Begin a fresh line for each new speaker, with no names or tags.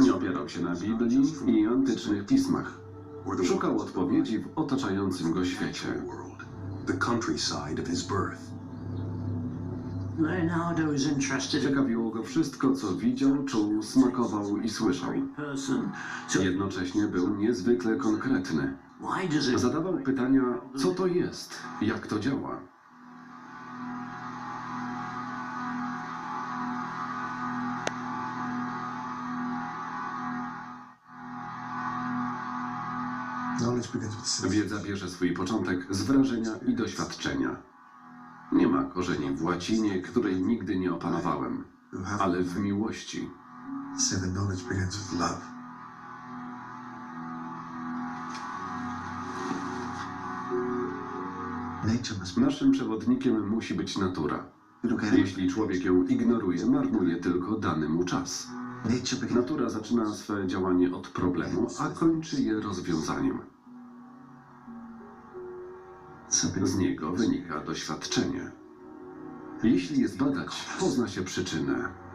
Nie opierał się na Biblii i antycznych pismach. Szukał odpowiedzi w otaczającym go świecie. Ciekawiło go wszystko, co widział, czuł, smakował i słyszał. Jednocześnie był niezwykle konkretny. Zadawał pytania, co to jest, jak to działa. Wiedza bierze swój początek z wrażenia i doświadczenia. Nie ma korzeni w łacinie, której nigdy nie opanowałem, ale w miłości. Naszym przewodnikiem musi być natura. Jeśli człowiek ją ignoruje, marnuje tylko dany mu czas. Natura zaczyna swe działanie od problemu, a kończy je rozwiązaniem. Z niego wynika doświadczenie. Jeśli je zbadać, pozna się przyczynę.